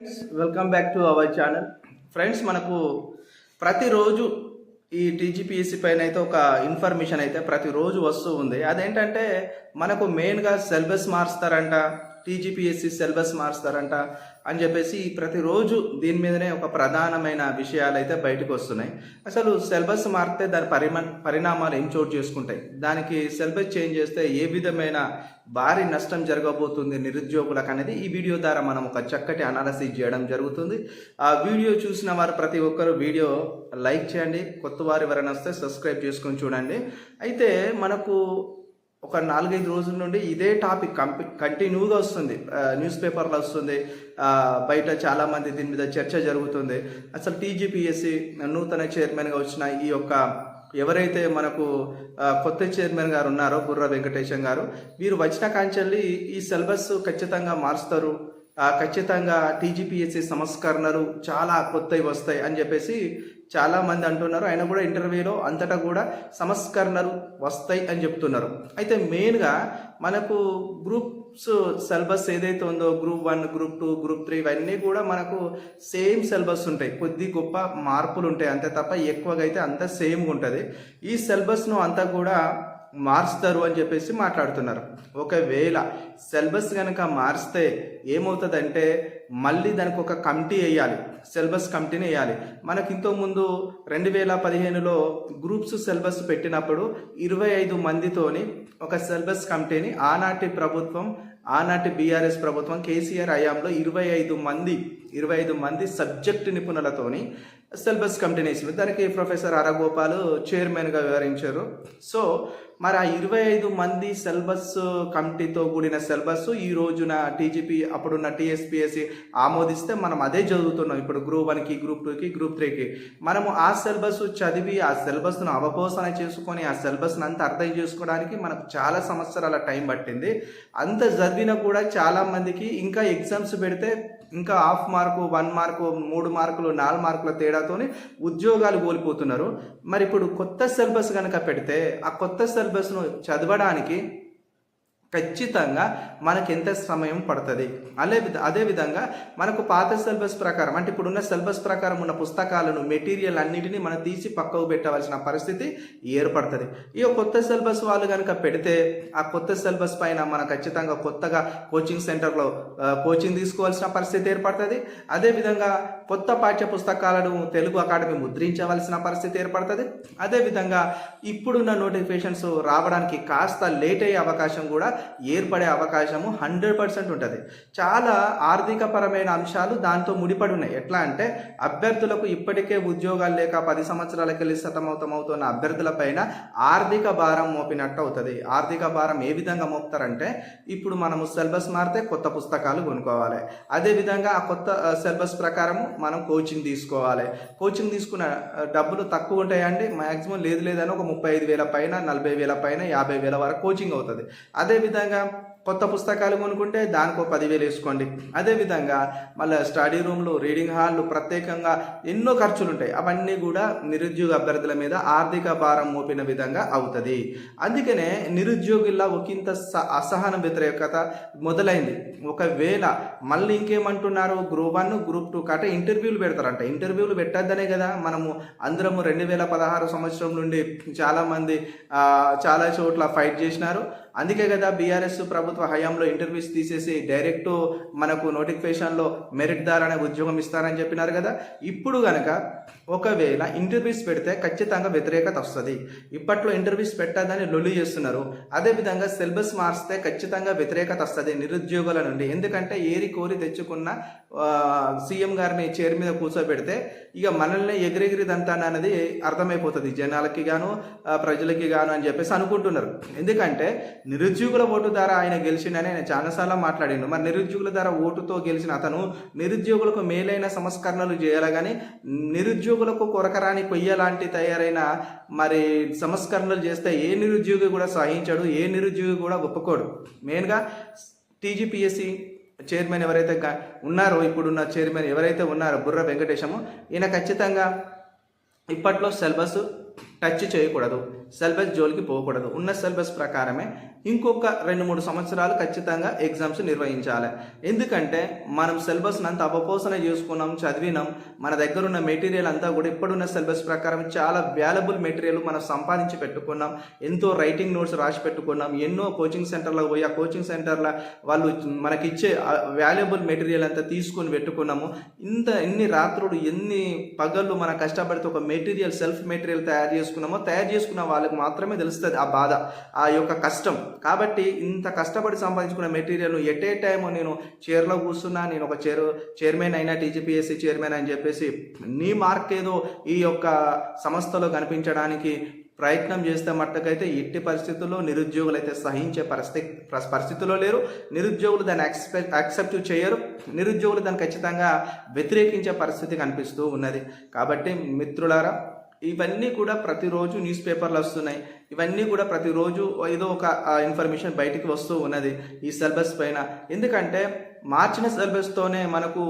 Welcome back to our channel friends మనకు ప్రతిరోజు ఈ టీజీపీఎస్సీ పైన అయితే ఒక ఇన్ఫర్మేషన్ అయితే ప్రతిరోజు వస్తూ ఉంది. అదేంటంటే మనకు మెయిన్గా సిలబస్ మారుస్తారంట. టీజీపీఎస్సీ సిలబస్ మారుస్తారంట అని చెప్పేసి ప్రతిరోజు దీని మీదనే ఒక ప్రధానమైన విషయాలు అయితే బయటకు వస్తున్నాయి. అసలు సిలబస్ మారితే దాని పరిమ పరిణామాలు ఏం చోటు చేసుకుంటాయి? దానికి సిలబస్ చేంజ్ చేస్తే ఏ విధమైన భారీ నష్టం జరగబోతుంది నిరుద్యోగులకు అనేది ఈ వీడియో ద్వారా మనం ఒక చక్కటి అనాలసిస్ చేయడం జరుగుతుంది. ఆ వీడియో చూసిన వారు ప్రతి ఒక్కరు వీడియో లైక్ చేయండి. కొత్త వారు ఎవరైనా వస్తే సబ్స్క్రైబ్ చేసుకొని చూడండి. అయితే మనకు ఒక నాలుగైదు రోజుల నుండి ఇదే టాపిక్ కంపి కంటిన్యూగా వస్తుంది. న్యూస్ పేపర్లో వస్తుంది. బయట చాలామంది దీని మీద చర్చ జరుగుతుంది. అసలు టీజీపీఎస్సి నూతన చైర్మన్గా వచ్చిన ఈ యొక్క ఎవరైతే మనకు కొత్త చైర్మన్ గారు ఉన్నారో బుర్ర వెంకటేశం గారు వీరు వచ్చిన కాంచెల్లి ఈ సిలబస్ ఖచ్చితంగా మారుస్తారు. ఖచ్చితంగా టీజీపీఎస్సీ సంస్కరణలు చాలా కొత్తవి వస్తాయి అని చెప్పేసి చాలామంది అంటున్నారు. ఆయన కూడా ఇంటర్వ్యూలో అంతటా కూడా సంస్కరణలు వస్తాయి అని చెప్తున్నారు. అయితే మెయిన్గా మనకు గ్రూప్స్ సిలబస్ ఏదైతే ఉందో group one group two group three ఇవన్నీ కూడా మనకు సేమ్ సిలబస్ ఉంటాయి. కొద్ది గొప్ప మార్పులు ఉంటాయి. అంతే తప్ప ఎక్కువగా అయితే అంత సేమ్గా ఉంటుంది. ఈ సిలబస్ను అంతా కూడా మార్స్తారు అని చెప్పేసి మాట్లాడుతున్నారు. ఒకవేళ సిలబస్ కనుక మారిస్తే ఏమవుతుందంటే మళ్ళీ దానికి ఒక కమిటీ వేయాలి. సిలబస్ కమిటీని వేయాలి. మనకి ఇంతకుముందు రెండు వేల పదిహేనులో గ్రూప్స్ సిలబస్ పెట్టినప్పుడు ఇరవై ఐదు మందితోని ఒక సిలబస్ కమిటీని ఆనాటి ప్రభుత్వం ఆనాటి బీఆర్ఎస్ ప్రభుత్వం కేసీఆర్ హయాంలో ఇరవై ఐదు మంది ఇరవై ఐదు మంది సబ్జెక్ట్ నిపుణులతోని సిలబస్ కమిటీని దానికి ప్రొఫెసర్ అరగోపాల్ చైర్మన్గా వివరించారు సో మరి ఆ ఇరవై ఐదు మంది సిలబస్ కమిటీతో కూడిన సిలబస్ ఈ రోజున టీజీపీ అప్పుడున్న టీఎస్పీఎస్సి ఆమోదిస్తే మనం అదే చదువుతున్నాం. ఇప్పుడు గ్రూప్ వన్కి గ్రూప్ టూకి గ్రూప్ త్రీకి. మనము ఆ సిలబస్ చదివి ఆ సిలబస్ను అవపోసన చేసుకొని ఆ సిలబస్ని అంత అర్థం చేసుకోవడానికి మనకు చాలా సంవత్సరాల టైం పట్టింది. అంత చదివినా కూడా చాలామందికి ఇంకా ఎగ్జామ్స్ పెడితే ఇంకా హాఫ్ మార్కు వన్ మార్కు మూడు మార్కులు నాలుగు మార్కుల తేడాతోనే ఉద్యోగాలు కోల్పోతున్నారు. మరి ఇప్పుడు కొత్త సిలబస్ కనుక పెడితే ఆ కొత్త సిలబస్ను చదవడానికి ఖచ్చితంగా మనకి ఎంత సమయం పడుతుంది? అదే అదేవిధంగా మనకు పాత సిలబస్ ప్రకారం అంటే ఇప్పుడున్న సిలబస్ ప్రకారం ఉన్న పుస్తకాలను మెటీరియల్ అన్నిటిని మనం తీసి పక్కకు పెట్టవలసిన పరిస్థితి ఏర్పడుతుంది. ఈ కొత్త సిలబస్ వాళ్ళు కనుక పెడితే ఆ కొత్త సిలబస్ పైన మనం ఖచ్చితంగా కొత్తగా కోచింగ్ సెంటర్లో కోచింగ్ తీసుకోవాల్సిన పరిస్థితి ఏర్పడుతుంది. అదేవిధంగా కొత్త పాఠ్య పుస్తకాలను తెలుగు అకాడమీ ముద్రించవలసిన పరిస్థితి ఏర్పడుతుంది. అదేవిధంగా ఇప్పుడున్న నోటిఫికేషన్స్ రావడానికి కాస్త లేట్ అయ్యే అవకాశం కూడా ఏర్పడే అవకాశము హండ్రెడ్ పర్సెంట్ ఉంటుంది. చాలా ఆర్థికపరమైన అంశాలు దాంతో ముడిపడి ఉన్నాయి. ఎట్లా అంటే అభ్యర్థులకు ఇప్పటికే ఉద్యోగాలు లేక పది సంవత్సరాలకి వెళ్ళి సతమవుతమవుతున్న అభ్యర్థులపైన ఆర్థిక భారం మోపినట్టు అవుతుంది. ఆర్థిక భారం ఏ విధంగా మోపుతారంటే ఇప్పుడు మనము సిలబస్ మారితే కొత్త పుస్తకాలు కొనుక్కోవాలి. అదేవిధంగా ఆ కొత్త సిలబస్ ప్రకారము మనం కోచింగ్ తీసుకోవాలి. కోచింగ్ తీసుకున్న డబ్బులు తక్కువ ఉంటాయండి. మ్యాక్సిమం లేదు లేదని ఒక ముప్పై ఐదు వేల పైన నలభై వేల పైన యాభై వేల వరకు కోచింగ్ అవుతుంది. అదే అదేవిధంగా కొత్త పుస్తకాలు కొనుక్కుంటే దానికో పదివేలు వేసుకోండి. అదేవిధంగా మళ్ళీ స్టడీ రూమ్లు రీడింగ్ హాల్లు ప్రత్యేకంగా ఎన్నో ఖర్చులు ఉంటాయి అవన్నీ కూడా నిరుద్యోగ అభ్యర్థుల మీద ఆర్థిక భారం మోపిన విధంగా అవుతుంది. అందుకనే నిరుద్యోగుల్లో ఒకంత స వ్యతిరేకత మొదలైంది. ఒకవేళ మళ్ళీ ఇంకేమంటున్నారు గ్రూప్ వన్ గ్రూప్ టూ కట్ట ఇంటర్వ్యూలు పెడతారంట. ఇంటర్వ్యూలు పెట్టద్దనే కదా మనము అందరము రెండు వేల పదహారు సంవత్సరం నుండి చాలామంది చాలా చోట్ల ఫైట్ చేసినారు. అందుకే కదా బీఆర్ఎస్ ప్రభుత్వ హయాంలో ఇంటర్వ్యూస్ తీసేసి డైరెక్ట్ మనకు నోటిఫికేషన్లో మెరిట్ ద్వారానే ఉద్యోగం ఇస్తారని చెప్పినారు కదా. ఇప్పుడు కనుక ఒకవేళ ఇంటర్వ్యూస్ పెడితే ఖచ్చితంగా వ్యతిరేకత వస్తుంది. ఇప్పట్లో ఇంటర్వ్యూస్ పెట్టదని లొల్లి చేస్తున్నారు. అదేవిధంగా సిలబస్ మార్స్తే ఖచ్చితంగా వ్యతిరేకత వస్తుంది నిరుద్యోగుల నుండి. ఎందుకంటే ఏరి కోరి తెచ్చుకున్న సీఎం గారిని చైర్ మీద కూర్చోబెడితే ఇక మనల్ని ఎగిరెగిరిదంతా అనేది అర్థమైపోతుంది జనాలకి గాను ప్రజలకి గాను అని చెప్పేసి అనుకుంటున్నారు. ఎందుకంటే నిరుద్యోగుల ఓటు ద్వారా ఆయన గెలిచిండని ఆయన చాలాసార్లు మాట్లాడిండు. మరి నిరుద్యోగుల ద్వారా ఓటుతో గెలిచిన అతను నిరుద్యోగులకు మేలైన సంస్కరణలు చేయాలి కానీ నిరుద్యోగులకు కొరకరాని కొయ్య లాంటి తయారైన మరి సంస్కరణలు చేస్తే ఏ నిరుద్యోగి కూడా సహించడు ఏ నిరుద్యోగి కూడా ఒప్పుకోడు. మెయిన్గా టీజీపీఎస్సీ చైర్మన్ ఎవరైతే ఉన్నారో ఇప్పుడున్న చైర్మన్ ఎవరైతే ఉన్నారో బుర్ర వెంకటేశము ఈయన ఖచ్చితంగా ఇప్పట్లో సిలబస్ టచ్ చేయకూడదు. సిలబస్ జోలికి పోకూడదు. ఉన్న సిలబస్ ప్రకారమే ఇంకొక రెండు మూడు సంవత్సరాలు ఖచ్చితంగా ఎగ్జామ్స్ నిర్వహించాలి. ఎందుకంటే మనం సిలబస్ అంతా అపపోసన చేసుకున్నాం చదివినాం మన దగ్గర ఉన్న మెటీరియల్ అంతా కూడా ఇప్పుడున్న సిలబస్ ప్రకారం చాలా వాల్యుబుల్ మెటీరియల్ మనం సంపాదించి పెట్టుకున్నాం. ఎంతో రైటింగ్ నోట్స్ రాసి పెట్టుకున్నాం. ఎన్నో కోచింగ్ సెంటర్లకు పోయి ఆ కోచింగ్ సెంటర్ల వాళ్ళు మనకిచ్చే వాల్యుబుల్ మెటీరియల్ అంతా తీసుకొని పెట్టుకున్నాము. ఇంత ఎన్ని రాత్రులు ఎన్ని పగళ్ళు మన కష్టపడితే ఒక మెటీరియల్ సెల్ఫ్ మెటీరియల్ తయారు చేసుకున్నామో తయారు చేసుకున్న వాళ్ళకి మాత్రమే తెలుస్తుంది ఆ బాధ ఆ యొక్క కష్టం. కాబట్టి ఇంత కష్టపడి సంపాదించుకున్న మెటీరియల్ ఎట్ ఏ టైం నేను చైర్లో కూర్చున్నా నేను ఒక చైర్ చైర్మన్ అయినా టీజీపీఎస్సీ చైర్మన్ అని చెప్పేసి నీ మార్క్ ఏదో ఈ యొక్క సంస్థలో కనిపించడానికి ప్రయత్నం చేస్తే మట్టుకైతే ఎట్టి పరిస్థితుల్లో నిరుద్యోగులు అయితే సహించే పరిస్థితి పరిస్థితిలో లేరు. నిరుద్యోగులు దాన్ని యాక్సెప్ట్ యాక్సెప్ట్ చేయరు. నిరుద్యోగులు దాన్ని ఖచ్చితంగా వ్యతిరేకించే పరిస్థితి కనిపిస్తూ ఉన్నది. కాబట్టి మిత్రులారా ఇవన్నీ కూడా ప్రతిరోజు న్యూస్ పేపర్లు వస్తున్నాయి. ఇవన్నీ కూడా ప్రతిరోజు ఏదో ఒక ఇన్ఫర్మేషన్ బయటికి వస్తూ ఉన్నది ఈ సిలబస్ పైన. ఎందుకంటే మార్చిన సిలబస్తోనే మనకు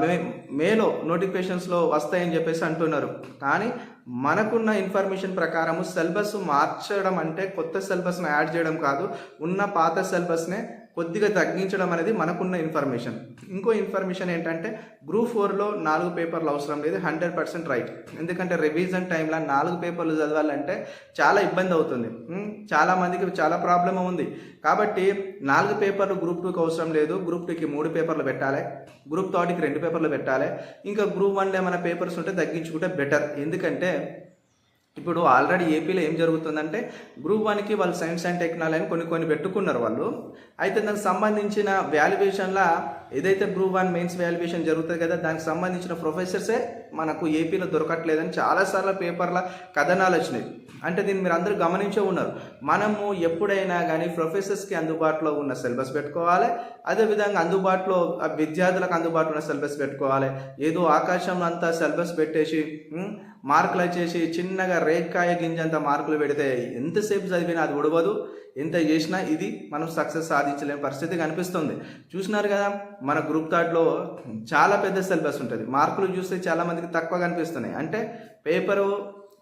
మే మేలో నోటిఫికేషన్స్లో వస్తాయని చెప్పేసి అంటున్నారు. కానీ మనకున్న ఇన్ఫర్మేషన్ ప్రకారము సిలబస్ మార్చడం అంటే కొత్త సిలబస్ని యాడ్ చేయడం కాదు. ఉన్న పాత సిలబస్నే కొద్దిగా తగ్గించడం అనేది మనకున్న ఇన్ఫర్మేషన్ ఇంకో ఇన్ఫర్మేషన్ ఏంటంటే గ్రూప్ ఫోర్లో నాలుగు పేపర్లు అవసరం లేదు హండ్రెడ్ పర్సెంట్ రైట్ ఎందుకంటే రివిజన్ టైంలో నాలుగు పేపర్లు చదవాలంటే చాలా ఇబ్బంది అవుతుంది. చాలా మందికి చాలా ప్రాబ్లం ఉంది. కాబట్టి నాలుగు పేపర్లు గ్రూప్ టూకి అవసరం లేదు గ్రూప్ టూకి మూడు పేపర్లు పెట్టాలి గ్రూప్ థర్డ్కి రెండు పేపర్లు పెట్టాలి. ఇంకా గ్రూప్ వన్లో ఏమైనా పేపర్స్ ఉంటే తగ్గించుకుంటే బెటర్ ఎందుకంటే ఇప్పుడు ఆల్రెడీ ఏపీలో ఏం జరుగుతుందంటే గ్రూప్ వన్కి వాళ్ళు సైన్స్ అండ్ టెక్నాలజీ అని కొన్ని కొన్ని పెట్టుకున్నారు వాళ్ళు. అయితే దానికి సంబంధించిన వాల్యుయేషన్ల ఏదైతే గ్రూప్ వన్ మెయిన్స్ వాల్యుయేషన్ జరుగుతుంది కదా దానికి సంబంధించిన ప్రొఫెసర్సే మనకు ఏపీలో దొరకట్లేదని చాలాసార్లు పేపర్ల కథనాలు వచ్చినాయి అంటే దీన్ని మీరు అందరూ గమనించే ఉన్నారు. మనము ఎప్పుడైనా కానీ ప్రొఫెసర్స్కి అందుబాటులో ఉన్న సిలబస్ పెట్టుకోవాలి అదేవిధంగా అందుబాటులో ఆ విద్యార్థులకు అందుబాటులో ఉన్న సిలబస్ పెట్టుకోవాలి. ఏదో ఆకాశంలో అంతా సిలబస్ పెట్టేసి మార్కులు వచ్చేసి చిన్నగా రేక్కాయ గింజంత మార్కులు పెడితే ఎంతసేపు చదివినా అది ఉడవదు. ఎంత చేసినా ఇది మనం సక్సెస్ సాధించలేని పరిస్థితి కనిపిస్తుంది చూసినారు కదా మన గ్రూప్ థర్డ్లో చాలా పెద్ద సిలబస్ ఉంటుంది. మార్కులు చూస్తే చాలామందికి తక్కువ కనిపిస్తున్నాయి అంటే పేపరు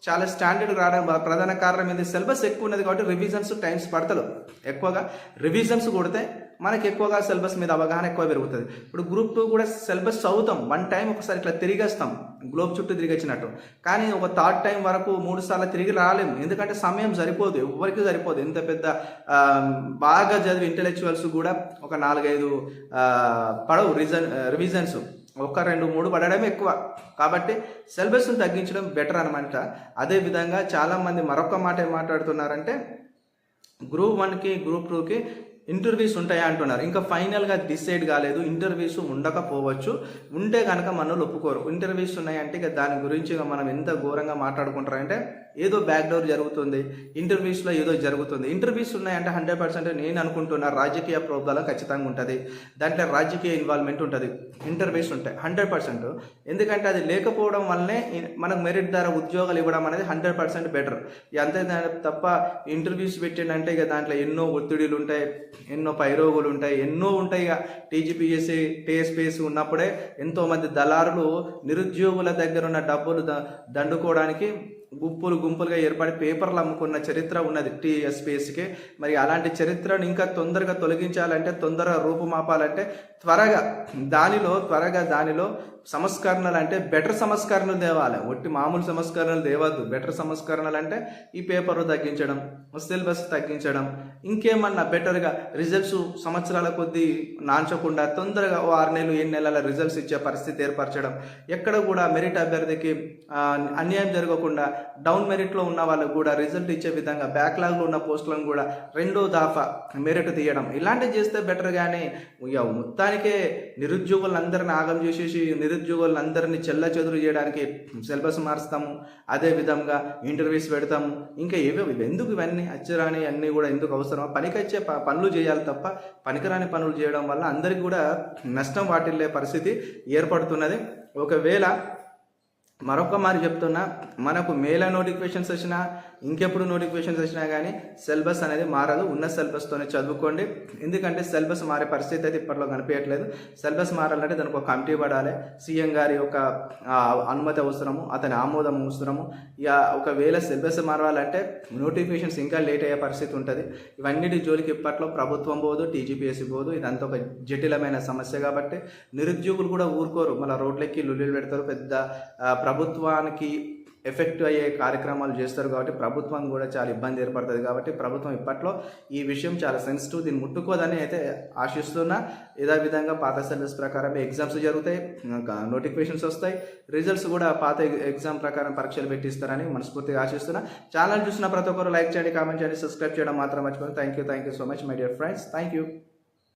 చాలా స్టాండర్డ్ రావడం ప్రధాన కారణం ఏంటి సిలబస్ ఎక్కువ ఉన్నది కాబట్టి రివిజన్స్ టైమ్స్ పడతలు. ఎక్కువగా రివిజన్స్ కొడితే మనకి ఎక్కువగా సిలబస్ మీద అవగాహన ఎక్కువ పెరుగుతుంది. ఇప్పుడు గ్రూప్ టూ కూడా సిలబస్ చదువుతాం. వన్ టైం ఒకసారి ఇట్లా తిరిగేస్తాం. గ్లోబ్ చుట్టూ తిరిగొచ్చినట్టు. కానీ ఒక థర్డ్ టైం వరకు మూడు సార్లు తిరిగి రాలేము ఎందుకంటే సమయం సరిపోదు. ఎవరికి సరిపోదు. ఎంత పెద్ద బాగా చదివి ఇంటలెక్చువల్స్ కూడా ఒక నాలుగైదు పడవు. రిజన్ రివిజన్స్ ఒక రెండు మూడు పడడమే ఎక్కువ. కాబట్టి సిలబస్ను తగ్గించడం బెటర్ అనమాట అదేవిధంగా చాలామంది మరొక మాట ఏం మాట్లాడుతున్నారంటే గ్రూప్ వన్కి గ్రూప్ టూకి ఇంటర్వ్యూస్ ఉంటాయా అంటున్నారు. ఇంకా ఫైనల్గా డిసైడ్ కాలేదు. ఇంటర్వ్యూస్ ఉండకపోవచ్చు. ఉంటే కనుక మనల్ని ఒప్పుకోరు. ఇంటర్వ్యూస్ ఉన్నాయంటే ఇక దాని గురించి ఇక మనం ఎంత ఘోరంగా మాట్లాడుకుంటారంటే ఏదో బ్యాక్ డోర్ జరుగుతుంది. ఇంటర్వ్యూస్లో ఏదో జరుగుతుంది. ఇంటర్వ్యూస్ ఉన్నాయంటే హండ్రెడ్ పర్సెంట్ నేను అనుకుంటున్నా రాజకీయ ప్రోగ్రాం ఖచ్చితంగా ఉంటుంది. దాంట్లో రాజకీయ ఇన్వాల్వ్మెంట్ ఉంటుంది. ఇంటర్వ్యూస్ ఉంటాయి. హండ్రెడ్ పర్సెంట్ ఎందుకంటే అది లేకపోవడం వల్లనే మనకు మెరిట్ ద్వారా ఉద్యోగాలు ఇవ్వడం అనేది హండ్రెడ్ పర్సెంట్ బెటర్ అంతే తప్ప ఇంటర్వ్యూస్ పెట్టిండంటే ఇక దాంట్లో ఎన్నో ఒత్తిడిలు ఉంటాయి. ఎన్నో పైరోగులు ఉంటాయి ఎన్నో ఉంటాయి ఇక. టీజీపీఎస్సీ టీఎస్పీఎస్సీ ఉన్నప్పుడే ఎంతో మంది దళారులు నిరుద్యోగుల దగ్గర ఉన్న డబ్బులు ద- దండుకోవడానికి గుంపులు గుంపులుగా ఏర్పడి పేపర్లు అమ్ముకున్న చరిత్ర ఉన్నది టీఎస్పీఎస్సీకి మరి అలాంటి చరిత్రను ఇంకా తొందరగా తొలగించాలంటే తొందరగా రూపుమాపాలంటే త్వరగా దానిలో త్వరగా దానిలో సంస్కరణలు అంటే బెటర్ సంస్కరణలు తేవాలి. ఒట్టి మామూలు సంస్కరణలు తేవద్దు. బెటర్ సంస్కరణలు అంటే ఈ పేపర్లు తగ్గించడం సిలబస్ తగ్గించడం ఇంకేమన్నా బెటర్గా రిజల్ట్స్ సంవత్సరాల కొద్దీ నాంచకుండా తొందరగా ఓ ఆరు నెలలు ఏడు నెలల రిజల్ట్స్ ఇచ్చే పరిస్థితి ఏర్పరచడం ఎక్కడ కూడా మెరిట్ అభ్యర్థికి అన్యాయం జరగకుండా డౌన్ మెరిట్లో ఉన్న వాళ్ళకు కూడా రిజల్ట్ ఇచ్చే విధంగా బ్యాక్లాగ్లో ఉన్న పోస్టులను కూడా రెండో దాఫా మెరిట్ తీయడం. ఇలాంటివి చేస్తే బెటర్ కానీ ఇక మొత్తానికే నిరుద్యోగులందరిని ఆగం చేసేసి నిరుద్యోగులందరినీ చెల్ల చెదురు చేయడానికి సిలబస్ మారుస్తాము అదే విధంగా ఇంటర్వ్యూస్ పెడతాము. ఇంకా ఏవో ఎందుకు ఇవన్నీ అచ్చరాని అన్నీ కూడా ఎందుకు అవసరమో? పనికొచ్చే ప- పనులు చేయాలి తప్ప పనికిరాని పనులు చేయడం వల్ల అందరికీ కూడా నష్టం వాటిల్లే పరిస్థితి ఏర్పడుతున్నది. ఒకవేళ మరొక మారి చెప్తున్నా మనకు మేల నోటిఫికేషన్స్ వచ్చినా ఇంకెప్పుడు నోటిఫికేషన్స్ వచ్చినా కానీ సిలబస్ అనేది మారదు. ఉన్న సిలబస్తోనే చదువుకోండి. ఎందుకంటే సిలబస్ మారే పరిస్థితి అయితే ఇప్పట్లో కనిపించట్లేదు. సిలబస్ మారాలంటే దానికి ఒక కమిటీ పడాలి. సీఎం గారి యొక్క అనుమతి అవసరము అతని ఆమోదం అవసరము. ఇక ఒకవేళ సిలబస్ మారాలంటే నోటిఫికేషన్స్ ఇంకా లేట్ అయ్యే పరిస్థితి ఉంటుంది. ఇవన్నిటి జోలికి ఇప్పట్లో ప్రభుత్వం పోదు టీజీపీఎస్సీ పోదు. ఇదంతా ఒక జటిలమైన సమస్య కాబట్టి నిరుద్యోగులు కూడా ఊరుకోరు. మళ్ళీ రోడ్లెక్కి లుల్లీలు పెడతారు. పెద్ద ప్రభుత్వానికి ఎఫెక్ట్ అయ్యే కార్యక్రమాలు చేస్తారు కాబట్టి ప్రభుత్వం కూడా చాలా ఇబ్బంది ఏర్పడుతుంది కాబట్టి ప్రభుత్వం ఇప్పట్లో ఈ విషయం చాలా సెన్సిటివ్ దీన్ని ముట్టుకోదని అయితే ఆశిస్తున్నా. ఇదే విధంగా పాత సిలబస్ ప్రకారమే ఎగ్జామ్స్ జరుగుతాయి ఇంకా నోటిఫికేషన్స్ వస్తాయి. రిజల్ట్స్ కూడా పాత ఎగ్జామ్ ప్రకారం పరీక్షలు పెట్టిస్తారని మనస్ఫూర్తిగా ఆశిస్తున్నా. ఛానల్ చూసిన ప్రతి ఒక్కరు లైక్ చేయండి కామెంట్ చేయండి సబ్స్క్రైబ్ చేయడం మాత్రం మర్చిపోయింది thank you thank you so much my dear friends thank you